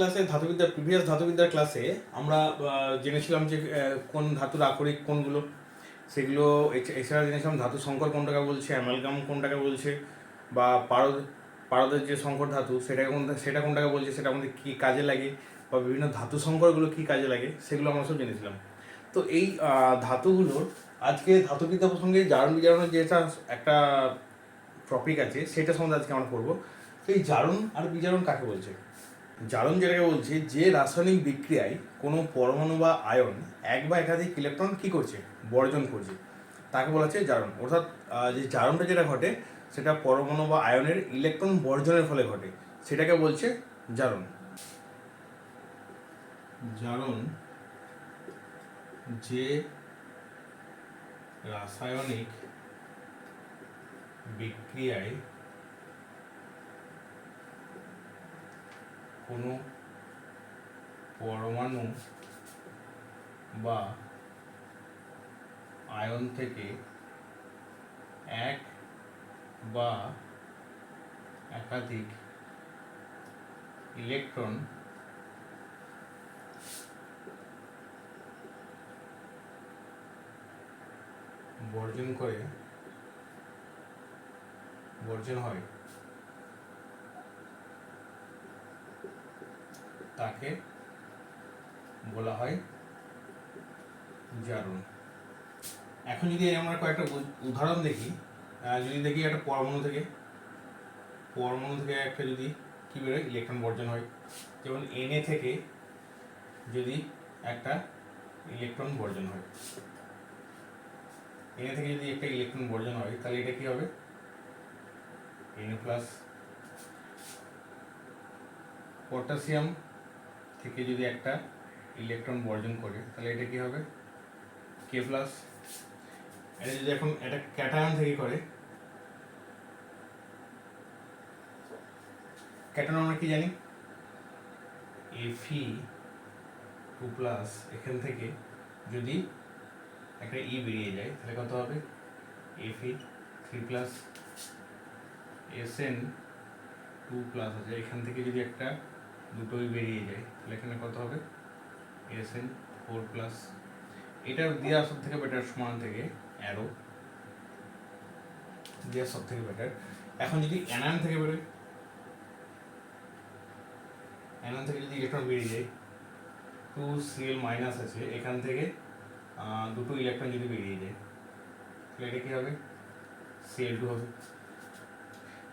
ক্লাসে ধাতুবিদ্যা প্রিভিয়াস ধাতুবিদ্যার ক্লাসে আমরা জেনেছিলাম যে কোন ধাতুর আকরিক কোনগুলো। সেগুলো, এছ- এছাড়া জেনেছিলাম ধাতু সংকর কোনটাকে বলছে, অ্যামালগাম কোনটাকে বলছে, বা পারদ, পারদের যে সংকর ধাতু সেটা কোন, সেটা কোনটাকে বলছে, সেটা আমাদের কী কাজে লাগে, বা বিভিন্ন ধাতু সংকরগুলো কী কাজে লাগে, সেগুলো আমরা সব জেনেছিলাম। তো এই ধাতুগুলোর আজকে ধাতুবিদ্যা প্রসঙ্গে জারণ বিজারণের যেটা একটা টপিক আছে, সেটা সম্বন্ধে আজকে আমরা পড়ব। তো এই জারণ আর বিজারণ কাকে বলছে? জারণ যেটাকে বলছে, যে রাসায়নিক বিক্রিয়ায় কোনো পরমাণু বা আয়ন এক বা একাধিক ইলেকট্রন কি করছে? বর্জন করছে। তাকে বলা হচ্ছে জারণ। অর্থাৎ যে জারণটা যেটা ঘটে, সেটা পরমাণু বা আয়নের ইলেকট্রন বর্জনের ফলে ঘটে। সেটাকে বলছে জারণ। জারণ যে রাসায়নিক বিক্রিয়ায় কোনো পরমাণু বা আয়ন থেকে এক বা একাধিক ইলেকট্রন বর্জন করে বর্জন হয়। তাকে বলা হয় জারণ। এখন যদি আমরা কয়েকটা উদ- উদাহরণ দেখি যদি দেখি একটা পরমাণু থেকে পরমাণু থেকে একটা যদি কী বেরোয় ইলেকট্রন বর্জন হয়। যেমন এনএ থেকে যদি একটা ইলেকট্রন বর্জন হয়। এনএ থেকে যদি একটা ইলেকট্রন বর্জন হয়, তাহলে এটা কি হবে? এনএ প্লাস পটাশিয়াম থেকে যদি একটা ইলেকট্রন বর্জন করে, তাহলে এটা কি হবে? কে প্লাস এটা যদি এখন এটা ক্যাটায়ন থেকে করে ক্যাটায়ন আমরা কি জানি? এফি টু প্লাস এখান থেকে যদি একটা ই বেরিয়ে যায়, তাহলে কত হবে? Fe three plus S N two plus আছে। এখান থেকে যদি একটা দুটোই বেরিয়ে যায়। তাহলে এখানে কত হবে? এসএন ফোর প্লাস এটা দেওয়া সব থেকে বেটার সমান থেকে অ্যারো দেওয়া সব থেকে বেটার এখন যদি অ্যানায়ন থেকে বেরোয় অ্যানায়ন থেকে যদি ইলেকট্রন বেরিয়ে যায় টু সিএল মাইনাস আছে। এখান থেকে দুটো ইলেকট্রন যদি বেরিয়ে যায়, তাহলে এটা কী হবে? সিএল টু হবে।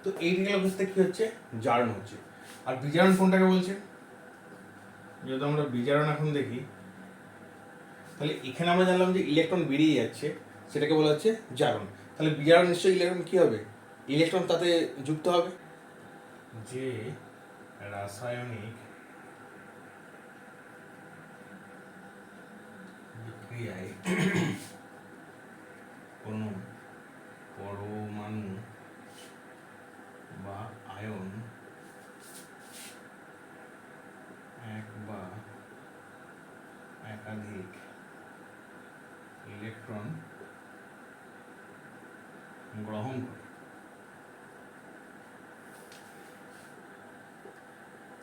তো এই রিলের অবস্থা কী হচ্ছে? জারণ হচ্ছে। আর বিজারণ কোনটাকে বলছে? যদি আমরা বিজারণ এখন দেখি তাহলে এখানে আমরা জানলাম যে ইলেকট্রন বেরিয়ে যাচ্ছে সেটাকে বলা হচ্ছে জারণ। তাহলে বিজারণ নিশ্চয়ই ইলেকট্রন কী হবে? ইলেকট্রন তাতে যুক্ত হবে? যে রাসায়নিক বিক্রিয়ায় কোনো পরমাণু বা আয়ন এক বা একাধিক ইলেকট্রন গ্রহণ করে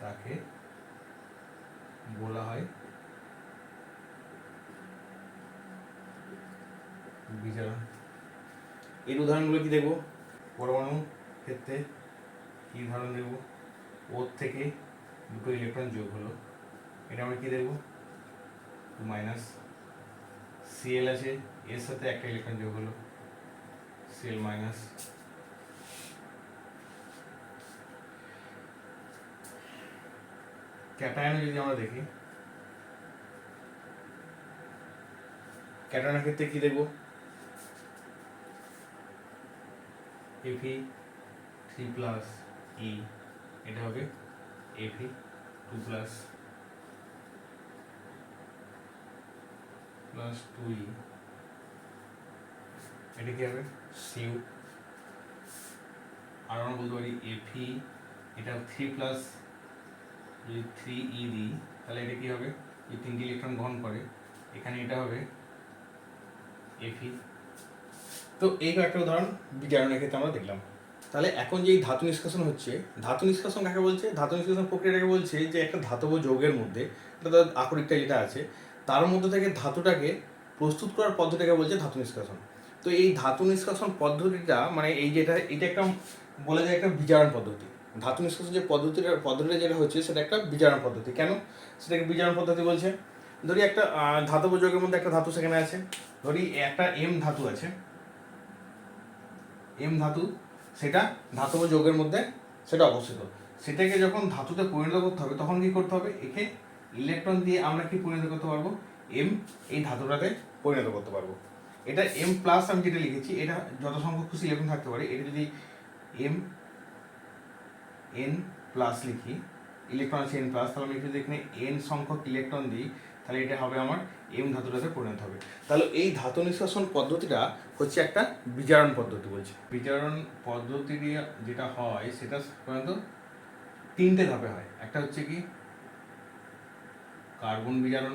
তাকে বলা হয় বিজারণ এর উদাহরণগুলো কি দেখব? পরমাণু ক্ষেত্রে কি উদাহরণ দেখব? ওর থেকে দুটো ইলেকট্রন যোগ হলো। এটা আমরা কি দেখব? টু মাইনাস সিএল আছে, এর সাথে একটা ইলেকট্রন যোগ হলো। সিএল মাইনাস ক্যাটায়ন যদি আমরা দেখি ক্যাটায়নের ক্ষেত্রে কি দেখব? এফি থ্রি প্লাস ই এটা হবে Fe two plus plus two e এটা কি হবে? সিউ আর আমরা বলতে পারি এফি এটা থ্রি প্লাস যদি থ্রি ই দিই, তাহলে এটা কি হবে? যদি তিনটি ইলেকট্রন গ্রহণ করে, এখানে এটা হবে এফি তো এই কয়েকটা উদাহরণ বিজারণের ক্ষেত্রে আমরা দেখলাম। তাহলে এখন যে ধাতু নিষ্কাশন হচ্ছে, ধাতু নিষ্কাশন কাকে বলছে? ধাতু নিষ্কাশন প্রক্রিয়াটাকে বলছে যে একটা ধাতব যৌগের মধ্যে, এটা আকরিকটা যেটা আছে, তার মধ্যে থেকে ধাতুটাকে প্রস্তুত করার পদ্ধতিটাকে বলছে ধাতু নিষ্কাশন। তো এই ধাতু নিষ্কাশন পদ্ধতিটা মানে এই যেটা এটা একটা বলা যায় একটা বিজারণ পদ্ধতি। ধাতু নিষ্কাশন যে পদ্ধতিটা পদ্ধতিটা যেটা হচ্ছে, সেটা একটা বিজারণ পদ্ধতি। কেন? সেটাকে বিজারণ পদ্ধতি বলছে। ধরি একটা ধাতব যৌগের মধ্যে একটা ধাতু সেখানে আছে। ধরি একটা এম ধাতু আছে। এম ধাতু, সেটা ধাতব যৌগের মধ্যে সেটা অবস্থিত। সেটাকে যখন ধাতুতে পরিণত করতে হবে, তখন কি করতে হবে? একে ইলেকট্রন দিয়ে আমরা কি পরিণত করতে পারব? এম, এই ধাতুটাতে পরিণত করতে পারব। এটা এম প্লাস আমি যেটা লিখেছি, এটা যত সংখ্যক খুশি ইলেকট্রন থাকতে পারে। এটা যদি এম এন প্লাস লিখি ইলেকট্রন আছে এন প্লাস তাহলে আমি যদি এখানে এন সংখ্যক ইলেকট্রন দিই, তাহলে এটা হবে আমার এম ধাতুটাতে পরিণত হবে। তাহলে এই ধাতু নিষ্কাশন পদ্ধতিটা হচ্ছে একটা বিজারণ পদ্ধতি বলছে। বিজারণ পদ্ধতি দিয়ে যেটা হয়, সেটা সাধারণত তিনটে ধাপে হয়। একটা হচ্ছে কি? কার্বন বিজারণ।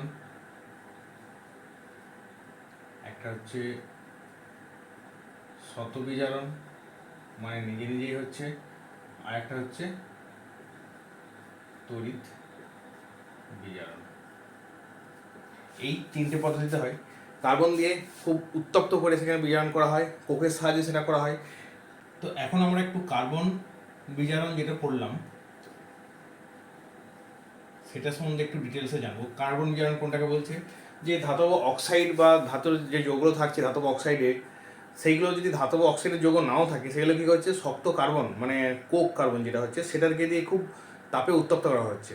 একটা হচ্ছে শত বিজারণ মানে নিজে নিজেই হচ্ছে। আর একটা হচ্ছে তড়িৎ বিজারণ। এই তিনটে পদ্ধতিতে হয়। কার্বন দিয়ে খুব উত্তপ্ত করে সেখানে বিজারণ করা হয়, কোকের সাহায্যে সেটা করা হয়। তো এখন আমরা একটু কার্বন বিজারণ যেটা করলাম, সেটা সম্বন্ধে একটু ডিটেলসে জানব। কার্বন বিজারণ কোনটাকে বলছে? যে ধাতব অক্সাইড বা ধাতুর যে যৌগগুলো থাকছে, ধাতব অক্সাইডের সেইগুলো যদি ধাতব অক্সাইডের যৌগ নাও থাকে, সেগুলো কী হচ্ছে? শক্ত কার্বন মানে কোক কার্বন যেটা হচ্ছে, সেটাকে দিয়ে খুব তাপে উত্তপ্ত করা হচ্ছে।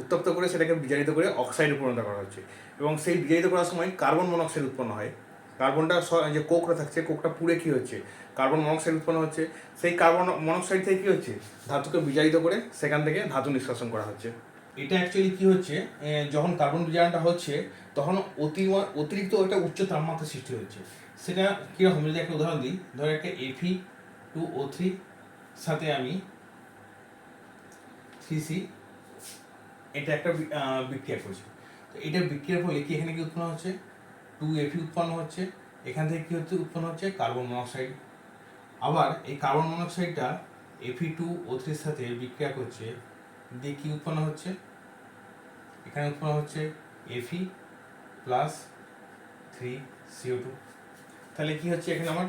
উত্তপ্ত করে সেটাকে বিজারিত করে অক্সাইডে পরিণত করা হচ্ছে। এবং সেই বিজারিত করার সময় কার্বন মনোক্সাইড উৎপন্ন হয়। কার্বনটা যে কোকটা থাকছে কোকটা পুড়ে কী হচ্ছে? কার্বন মনোক্সাইড উৎপন্ন হচ্ছে। সেই কার্বন মনোক্সাইড থেকে কী হচ্ছে? ধাতুকে বিজারিত করে সেখান থেকে ধাতু নিষ্কাশন করা হচ্ছে। এটা অ্যাকচুয়ালি কী হচ্ছে? যখন কার্বন বিজারণটা হচ্ছে, তখন অতি, অতিরিক্ত একটা উচ্চ তাপমাত্রা সৃষ্টি হচ্ছে। সেটা কীরকম? যদি একটা উদাহরণ দিই, ধরো একটা এফি টু ও থ্রি সাথে আমি থ্রি সি এটা একটা বিক্রিয়া করছে তো এটা বিক্রিয়ার ফলে কি এখানে কি উৎপন্ন হচ্ছে? টু এফি উৎপন্ন হচ্ছে। এখান থেকে কি হচ্ছে? উৎপন্ন হচ্ছে কার্বন মনোক্সাইড আবার এই কার্বন মনোক্সাইডটা এফি টু ও থ্রির সাথে বিক্রিয়া করছে। দিয়ে কি উৎপন্ন হচ্ছে? এখানে উৎপন্ন হচ্ছে Fe plus three CO two তাহলে কি হচ্ছে? এখানে আমার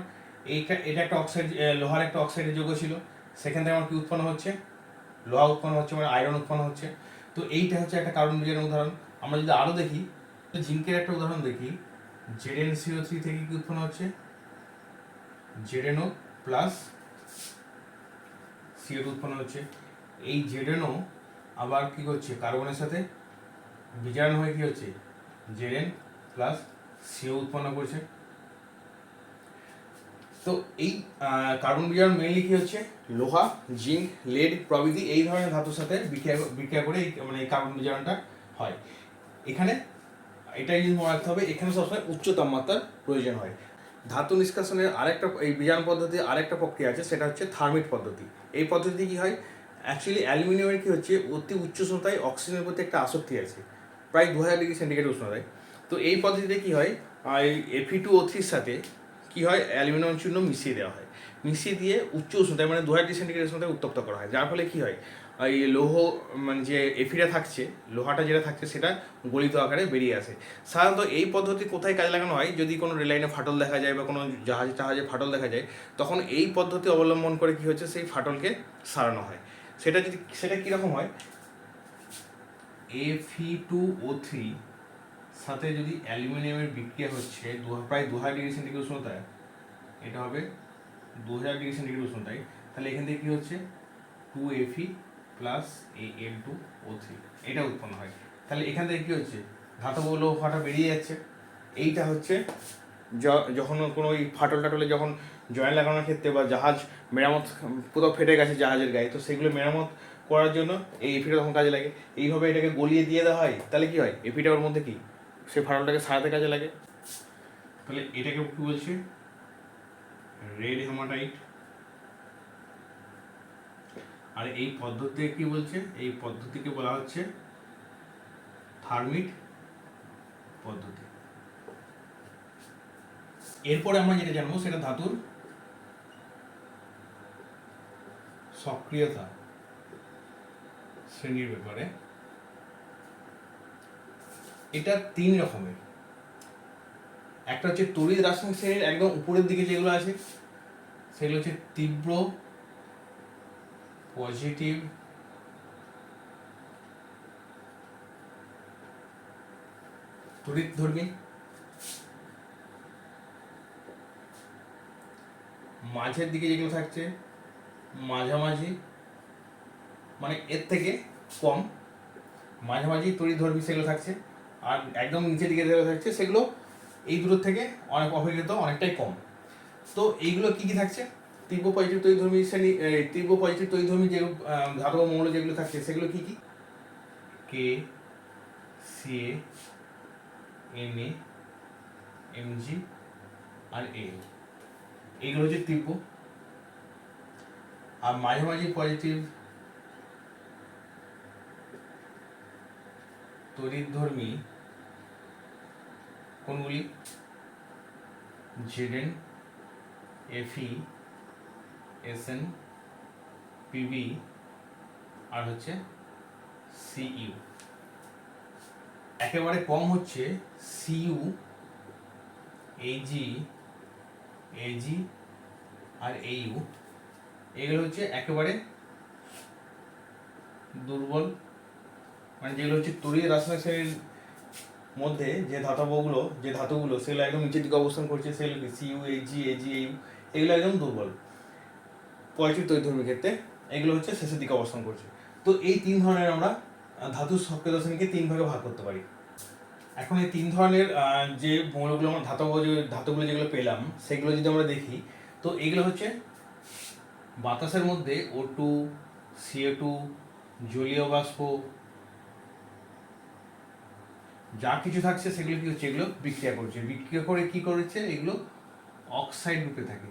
এইটা, এটা একটা অক্সাইড লোহার একটা অক্সাইডের যৌগ ছিল। সেখান থেকে আমার কি উৎপন্ন হচ্ছে? লোহা উৎপন্ন হচ্ছে মানে আয়রন উৎপন্ন হচ্ছে। তো এইটা হচ্ছে একটা কার্বন বিজারণ উদাহরণ। আমরা যদি আরও দেখি জিঙ্কের একটা উদাহরণ দেখি। জেডেন সিও থ্রি থেকে কি উৎপন্ন হচ্ছে? জেডেনও প্লাস সিও উৎপন্ন হচ্ছে। এই জেডেনও আবার কি করছে? কার্বনের সাথে বিজারণ হয়ে কি হচ্ছে? জেডেন প্লাস সিও উৎপন্ন করছে। তো এই কার্বন বিজারণ মেইনলি কি হচ্ছে? লোহা, জিঙ্ক লেড প্রভৃতি এই ধরনের ধাতুর সাথে বিক্রিয়া বিক্রিয়া করে মানে কার্বন বিজারণটা হয়। এখানে এটা জিনিস মনে রাখতে হবে, এখানে সবসময় উচ্চ তাপমাত্রার প্রয়োজন হয়। ধাতু নিষ্কাশনের আরেকটা, এই বিজারণ পদ্ধতি আরেকটা প্রক্রিয়া আছে, সেটা হচ্ছে থার্মিট পদ্ধতি। এই পদ্ধতি কি হয়? অ্যাকচুয়ালি অ্যালুমিনিয়ামের কি হচ্ছে? অতি উচ্চ উষ্ণতায় অক্সিজেনের প্রতি একটা আসক্তি আছে। প্রায় দু হাজার ডিগ্রি সেন্টিগ্রেড উষ্ণতায়। তো এই পদ্ধতিতে কি হয়? এফি টু ও থ্রির সাথে কি হয়? অ্যালুমিনিয়াম চূর্ণ মিশিয়ে দেওয়া হয়। মিশিয়ে দিয়ে উচ্চ উষ্ণতায় মানে দু হাজার সেন্টিগ্রেড উষ্ণতায় উত্তপ্ত করা হয়। যার ফলে কি হয়? এই লৌহ মানে যে এফিটা থাকছে, লোহাটা যেটা থাকছে, সেটা গলিত আকারে বেরিয়ে আসে। সাধারণত এই পদ্ধতি কোথায় কাজে লাগানো হয়? যদি কোনো রেললাইনে ফাটল দেখা যায় বা কোনো জাহাজ, টাহাজে ফাটল দেখা যায়, তখন এই পদ্ধতি অবলম্বন করে কি হচ্ছে? সেই ফাটলকে সারানো হয়। সেটা যদি, সেটা কীরকম হয়? এফি টু ও থ্রি সাথে যদি অ্যালুমিনিয়ামের বিক্রিয়া হচ্ছে, দু প্রায় দু হাজার ডিগ্রি সেন্টিগ্রেড উষ্ণতায় এটা হবে দু হাজার ডিগ্রি সেন্টিগ্রেড উষ্ণতায় তাহলে এখান থেকে কী হচ্ছে? Two Fe plus A L two O three এটা উৎপন্ন হয়। তাহলে এখান থেকে কী হচ্ছে? ধাতব লৌহটা বেরিয়ে যাচ্ছে। এইটা হচ্ছে যখন কোনো ওই ফাটল টাটলে যখন জয়েন্ট লাগানোর ক্ষেত্রে বা জাহাজ মেরামত কোথাও ফেটে গেছে জাহাজের গায়ে, তো সেগুলো মেরামত করার জন্য এই এফিটা তখন কাজে লাগে। এইভাবে এটাকে গলিয়ে দিয়ে দেওয়া হয়। তাহলে কি হয়? এফিটা ওর মধ্যে কি? সে ফাটলটাকে সারাতে কাজে লাগে। তাহলে এটাকে কি বলছে? Red hematite. আর এই পদ্ধতিকে কি বলছে? এই পদ্ধতিকে বলা হচ্ছে থার্মিট পদ্ধতি। এরপরে আমরা যেটা জানব সেটা ধাতুর সক্রিয়তা শ্রেণির ব্যাপারে। এটা তিন রকমের। একটা হচ্ছে তড়িৎ রাসায়নিক শ্রেণির একদম উপরের দিকে যেগুলো আছে, সেগুলো হচ্ছে তীব্র পজিটিভ তড়িৎ ধর্মী, মাঝের দিকে যেগুলো থাকছে, মাঝামাঝি মানে এর থেকে কম, মাঝামাঝি তড়িৎ ধর্মী সেগুলো থাকছে। আর একদম নিচের দিকে যেগুলো থাকছে, সেগুলো এই দূরের থেকে অনেক অপেক্ষিত অনেকটাই কম। তো এইগুলো কী কী থাকছে? তীব্র পজিটিভ তৈরি ধর্মী শ্রেণি তীব্র পজিটিভ তৈরি যে ধাতব মৌল যেগুলো থাকছে, সেগুলো কী কী? K C M A M G R A এইগুলো হচ্ছে তীব্র। আর মাঝে মাঝে পজিটিভ তড়িৎ ধর্মী কোনগুলি? জেডেন এফই এসএন পিবি আর হচ্ছে সিইউ একেবারে কম হচ্ছে সিইউ এইজি এজি আর এইউ এগুলো হচ্ছে একেবারে দুর্বল মানে যেগুলো হচ্ছে তড়িৎ রাসায়নিক শ্রেণির মধ্যে যে ধাতবগুলো, যে ধাতুগুলো, সেগুলো একদম নিচের দিকে অবস্থান করছে, সেগুলো কি সিইউ এজি এজি এইউ এগুলো একদম দুর্বল। পজিটিভ তৈরি ক্ষেত্রে এগুলো হচ্ছে শেষের দিকে অবস্থান করছে। তো এই তিন ধরনের আমরা ধাতু সক্রিয় শ্রেণীকে তিন ভাগে ভাগ করতে পারি। এখন এই তিন ধরনের যে মৌলগুলো আমরা ধাতব যে, ধাতুগুলো যেগুলো পেলাম, সেগুলো যদি আমরা দেখি, তো এগুলো হচ্ছে বাতাসের মধ্যে ও টু সিএ টু জলীয় বাষ্প যা কিছু থাকছে সেগুলো কি হচ্ছে এগুলো বিক্রিয়া করছে। বিক্রিয়া করে কি করেছে? এগুলো অক্সাইড রূপে থাকে।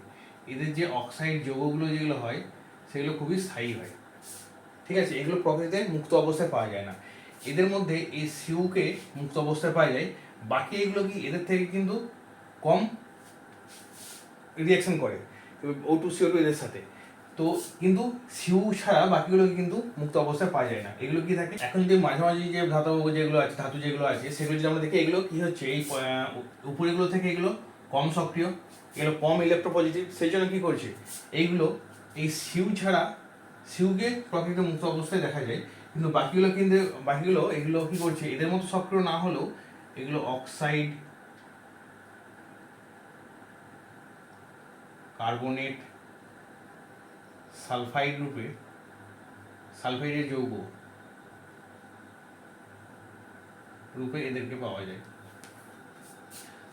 এদের যে অক্সাইড যৌগগুলো যেগুলো হয়, সেগুলো খুবই স্থায়ী হয়। ঠিক আছে? এগুলো প্রকৃতিতে মুক্ত অবস্থায় পাওয়া যায় না। এদের মধ্যে এই সিউকে মুক্ত অবস্থায় পাওয়া যায়। বাকি এগুলো কি এদের থেকে কিন্তু কম রিয়াকশন করে। ও টু সিও টু এদের সাথে। তো কিন্তু সিউ ছাড়া বাকিগুলো কিন্তু মুক্ত অবস্থায় পাওয়া যায় না। এগুলো কি থাকে? এখন যদি মাঝামাঝি যে ধাতব যেগুলো আছে, ধাতু যেগুলো আছে, সেগুলো যদি আমরা দেখি, এগুলো কি হচ্ছে? এই উপরেগুলো থেকে এগুলো কম সক্রিয়, এগুলো কম ইলেকট্রোপজিটিভ সেই জন্য কী করছে? এইগুলো, এই সিউ ছাড়া, সিউকে প্রকৃত মুক্ত অবস্থায় দেখা যায়। কিন্তু বাকিগুলো কিন্তু, বাকিগুলো, এগুলো কী করছে? এদের মতো সক্রিয় না হলেও এগুলো অক্সাইড কার্বনেট সালফাইড রূপে, সালফাইডের যৌগ রূপে এদেরকে পাওয়া যায়।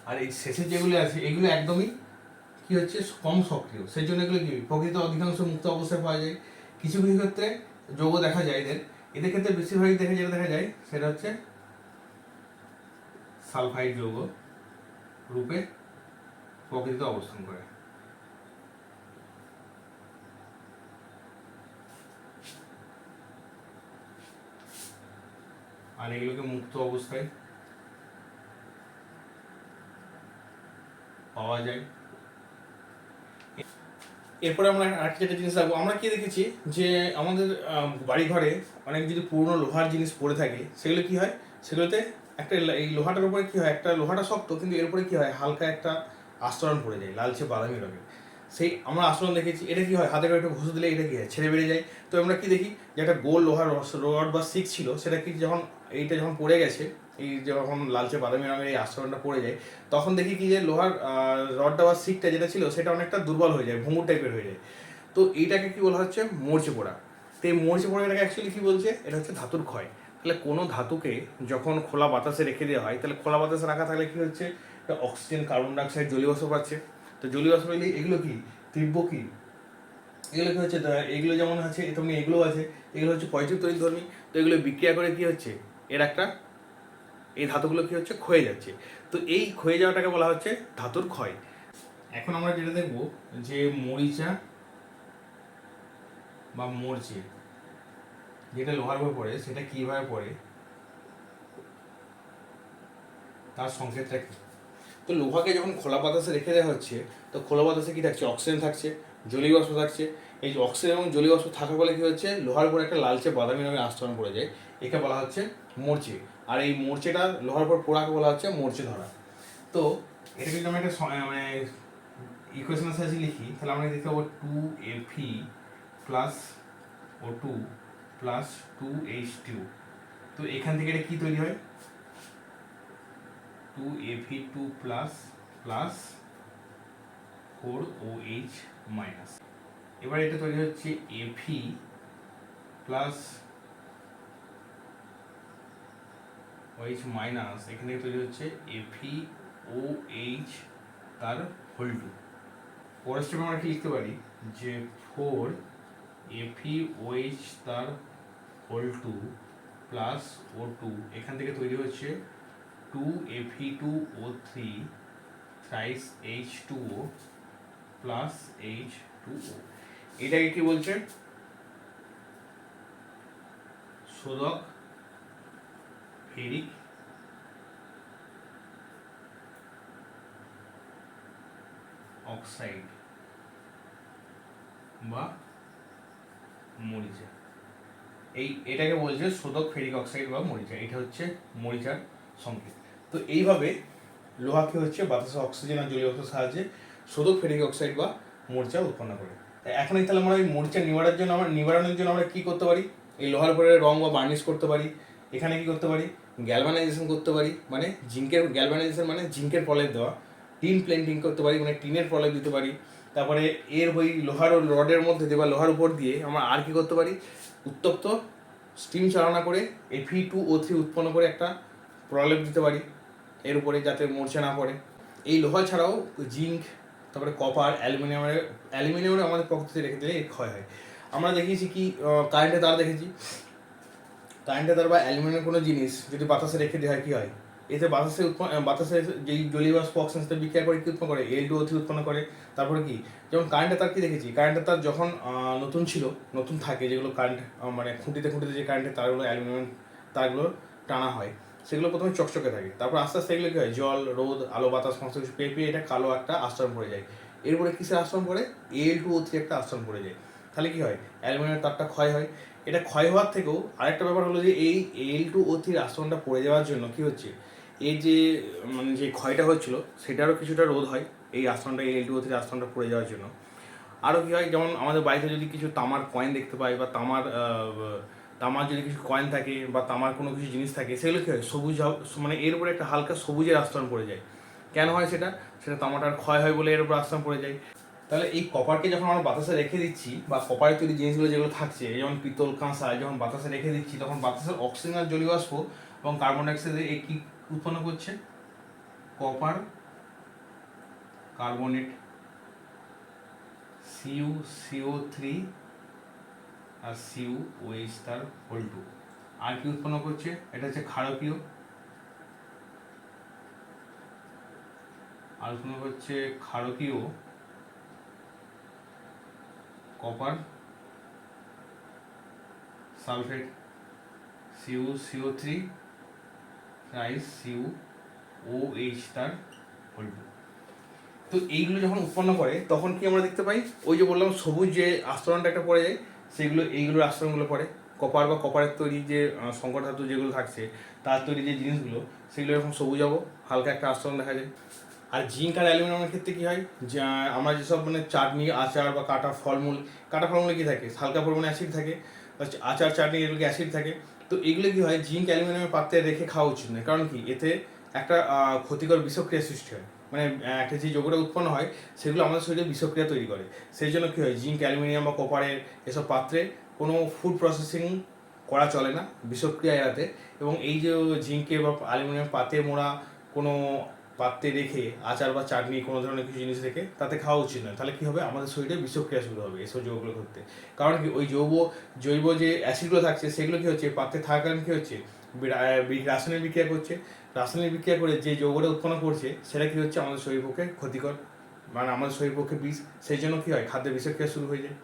আর এই শেষের যেগুলো আছে, এগুলো একদমই কি হচ্ছে, কম সক্রিয়। সেই জন্য এগুলো কি, প্রকৃত অধিকাংশ মুক্ত অবস্থায় পাওয়া যায়। কিছু কিছু ক্ষেত্রে যৌগ দেখা যায় এদের। এদের ক্ষেত্রে বেশিরভাগই দেখা যেটা দেখা যায়, সেটা হচ্ছে সালফাইড যৌগ রূপে প্রকৃতিতে অবস্থান করে। আর এগুলোকে মুক্ত অবস্থায় পাওয়া যায়। এরপরে আমরা আরেকটা যেটা জিনিস রাখব আমরা কি দেখেছি যে আমাদের বাড়ি ঘরে অনেক যদি পুরনো লোহার জিনিস পড়ে থাকে, সেগুলো কি হয়? সেগুলোতে একটা এই লোহাটার উপরে কি হয়? একটা লোহাটা শক্ত, কিন্তু এর উপরে কি হয়? হালকা একটা আস্তরণ পড়ে যায়, লালচে বাদামি রঙের। সেই আমরা আস্তরণ দেখেছি, এটা কি হয়? হাতে করে একটু ঘষে দিলে এটা কি হয়? ছেড়ে বেড়ে যায়। তো আমরা কি দেখি যে একটা গোল লোহার রড বা সিক ছিল, সেটা কি যখন এইটা যখন পড়ে গেছে, এই যখন লালচে বাদামি রঙের এই আস্তরণটা পড়ে যায়, তখন দেখি কি যে লোহার রডটা বা সিটটা যেটা ছিল, সেটা অনেকটা দুর্বল হয়ে যায়, ভঙ্গুর টাইপের হয়ে যায়। তো এইটাকে কি বলা হচ্ছে? মরচে পোড়া। তো এই মরচে পড়াটাকে অ্যাকচুয়ালি কি বলছে? এটা হচ্ছে ধাতুর ক্ষয়। তাহলে কোনো ধাতুকে যখন খোলা বাতাসে রেখে দেওয়া হয়, তাহলে খোলা বাতাসে রাখা থাকলে কি হচ্ছে? অক্সিজেন কার্বন ডাইঅক্সাইড জলীয় বাষ্প পাচ্ছে। তো জলীয় বাষ্প এগুলো কি? তীব্র কি? এগুলো কি হচ্ছে? এগুলো যেমন আছে তেমনি এগুলো আছে। এগুলো হচ্ছে পজিটিভ তৈরি ধর্মী তো এগুলো বিক্রিয়া করে কি হচ্ছে? এর একটা এই ধাতুগুলো কি হচ্ছে? ক্ষয়ে যাচ্ছে। তো এই ক্ষয়ে যাওয়াটাকে বলা হচ্ছে ধাতুর ক্ষয়। এখন আমরা যেটা দেখব যে মরিচা বা মরচে যেটা লোহার উপর পড়ে সেটা কীভাবে পড়ে? তার সংকেতটা কি? তো লোহাকে যখন খোলা বাতাসে রেখে দেওয়া হচ্ছে তো খোলা বাতাসে কি থাকছে? অক্সিজেন থাকছে জলীয় বাষ্প থাকছে। এই যে অক্সিজেন এবং জলীয় বাষ্প থাকার ফলে কি হচ্ছে? লোহার উপর একটা লালচে বাদামি রঙের আস্তরণ পড়ে যায়। একে বলা হচ্ছে মোর্চে। আর এই মোর্চেটা লোহার উপর পোড়াকে বলা হচ্ছে মোর্চে ধরা। তো এটা যদি আমি একটা মানে ইকুয়েশনের সাহায্যে লিখি। তাহলে আমরা দেখতে পাবো two Fe plus O two plus two H two তো এখান থেকে এটা কি তৈরি হয়? Two Fe two plus plus four O H minus এবার এটা তৈরি হচ্ছে এফি প্লাস ওএইচ মাইনাস এখান তৈরি হচ্ছে এফি ও এইচ তার হোল টু পরের স্টেপে আমরা কি লিখতে পারি? যে ফোর এফি ওএইচ তার whole two plus O two এখান থেকে তৈরি হচ্ছে two Fe two O three thrice H two O plus H two O এটাকে কি বলছে? শোধক ফেরিক অক্সাইড বা মরিচা। এই, এটাকে বলছে শোধক ফেরিক অক্সাইড বা মরিচা। এটা হচ্ছে মরিচার সংকেত। তো এইভাবে লোহাকে হচ্ছে বাতাসে অক্সিজেন আর জলীয় সাহায্যে শোধক ফেরিক অক্সাইড বা মরিচা উৎপন্ন করে। তাই এখন তাহলে আমরা এই মরিচা নিবারণের জন্য আমরা নিবারণের জন্য আমরা কি করতে পারি? এই লোহার উপরে রং বা বার্নিশ করতে পারি। এখানে কি করতে পারি? গ্যালভানাইজেশন করতে পারি মানে জিঙ্কের গ্যালভানাইজেশন মানে জিঙ্কের প্রলেপ দেওয়া। টিন প্লেন্টিং করতে পারি মানে টিনের প্রলেপ দিতে পারি। তারপরে এর ওই লোহার রডের মধ্যে দিয়ে বা লোহার উপর দিয়ে আমরা আর কি করতে পারি? উত্তপ্ত স্টিম চালনা করে এফি টু ও থ্রি উৎপন্ন করে একটা প্রলেপ দিতে পারি, এর উপরে যাতে মরচে না পড়ে। এই লোহা ছাড়াও জিঙ্ক, তারপরে কপার অ্যালুমিনিয়ামের অ্যালুমিনিয়ামের আমাদের প্রকৃতিতে রেখে দিলে ক্ষয় হয়। আমরা দেখিয়েছি কি কারেন্টের তার দেখেছি। কারেন্টের তার বা অ্যালুমিনিয়ামের কোনো জিনিস যদি বাতাসে রেখে দেওয়া হয় কি হয়? এতে বাতাসে উৎপন্ন বাতাসে যেই জলীয় বাষ্প অক্সিজেন সাথে বিক্রিয়া করে, কি উৎপন্ন করে? এল টু থ্রি উৎপন্ন করে। তারপরে কি? যেমন কারেন্টের তার কি দেখেছি? কারেন্টের তার যখন নতুন ছিল, নতুন থাকে যেগুলো কারেন্ট মানে খুঁটিতে খুঁটিতে যে কারেন্টের তারগুলো অ্যালুমিনিয়াম, তারগুলো টানা হয়, সেগুলো প্রথমে চকচকে থাকে। তারপর আস্তে আস্তে এগুলো কী হয়? জল, রোদ, আলো, বাতাস, সমস্ত কিছু পেয়ে পেয়ে এটা কালো একটা আশ্রম পড়ে যায়। এরপরে কিসের আশ্রম পড়ে? এল টু ও একটা আশ্রম পড়ে যায়। তাহলে কী হয়? অ্যালুমিনিয়ামের তারটা ক্ষয় হয়। এটা ক্ষয় হওয়ার থেকেও আরেকটা ব্যাপার হলো যে এই এল টু ও থ্রির আস্তরণটা পড়ে যাওয়ার জন্য কি হচ্ছে? এই যে মানে যে ক্ষয়টা হচ্ছিল, সেটারও কিছুটা রোধ হয় এই আস্তরণটা এল টু ও থ্রির আস্তরণটা পড়ে যাওয়ার জন্য। আরও কী হয়, যেমন আমাদের বাড়িতে যদি কিছু তামার কয়েন দেখতে পাই বা তামার তামার যদি কিছু কয়েন থাকে বা তামার কোনো কিছু জিনিস থাকে, সেগুলো কী হয়, সবুজ মানে এর উপরে একটা হালকা সবুজের আস্তরণ পড়ে যায়। কেন হয় সেটা? সেটা তামাটার ক্ষয় হয় বলে এর উপর আস্তরণ পড়ে যায়। তাহলে এই কপারকে যখন আমরা বাতাসে রেখে দিচ্ছি বা কপারের তৈরি জিনিসগুলো যেগুলো থাকছে যেমন পিতল কাঁসা যখন বাতাসে রেখে দিচ্ছি, তখন বাতাসের অক্সিজেন আর জলীয় বাষ্প এবং কার্বন ডাইঅক্সাইড এই কি উৎপন্ন করছে? Copper carbonate Cu C O three আর সিউ ওএইচ তার হোল টু আর কি উৎপন্ন করছে? এটা হচ্ছে ক্ষারকীয়। আর উৎপন্ন করছে ক্ষারকীয় copper sulphate Cu C O three rice see you O H তার তো এইগুলো যখন উৎপন্ন করে, তখন কি আমরা দেখতে পাই? ওই যে বললাম, সবুজ যে আস্তরণটা একটা পড়ে যায় সেগুলো এইগুলোর আস্তরণগুলো পড়ে। কপার বা কপারের তৈরি যে সংকর ধাতু যেগুলো থাকছে, তার তৈরি যে জিনিসগুলো, সেগুলো এরকম সবুজ হব হালকা একটা আস্তরণ দেখা যায়। আর জিঙ্ক আর অ্যালুমিনিয়ামের ক্ষেত্রে কী হয়? আমরা যেসব মানে চাটনি, আচার বা কাটা ফলমূল, কাটা ফলমূলে কী থাকে? হালকা পরিমাণে অ্যাসিড থাকে আচার, চাটনি এগুলোকে অ্যাসিড থাকে। তো এগুলো কী হয়? জিঙ্ক অ্যালুমিনিয়ামের পাত্রে রেখে খাওয়া উচিত নয়। কারণ কি? এতে একটা ক্ষতিকর বিষক্রিয়া সৃষ্টি হয়। মানে একটা যে যোগটা উৎপন্ন হয়, সেগুলো আমাদের শরীরে বিষক্রিয়া তৈরি করে। সেই জন্য কী হয়? জিঙ্ক, অ্যালুমিনিয়াম বা কপারের এসব পাত্রে কোনো ফুড প্রসেসিং করা চলে না, বিষক্রিয়া এড়াতে। এবং এই যে জিঙ্কে বা অ্যালুমিনিয়াম পাতে মোড়া কোনো পাত্রে রেখে আচার বা চাটনি, কোনো ধরনের কিছু জিনিস রেখে তাতে খাওয়া উচিত নয়। তাহলে কী হবে? আমাদের শরীরে বিষক্রিয়া শুরু হবে এসব যৌগগুলো করতে কারণ কি? ওই জৈব জৈব যে অ্যাসিডগুলো থাকছে, সেগুলো কী হচ্ছে? পাত্রে থাকার কারণে কী হচ্ছে? রাসায়নিক বিক্রিয়া করছে। রাসায়নিক বিক্রিয়া করে যে যৌগটা উৎপন্ন করছে, সেটা কী হচ্ছে? আমাদের শরীর পক্ষে ক্ষতিকর। মানে আমাদের শরীর পক্ষে বিষ, সেই জন্য কী হয়? খাদ্যে বিষক্রিয়া শুরু হয়ে যায়।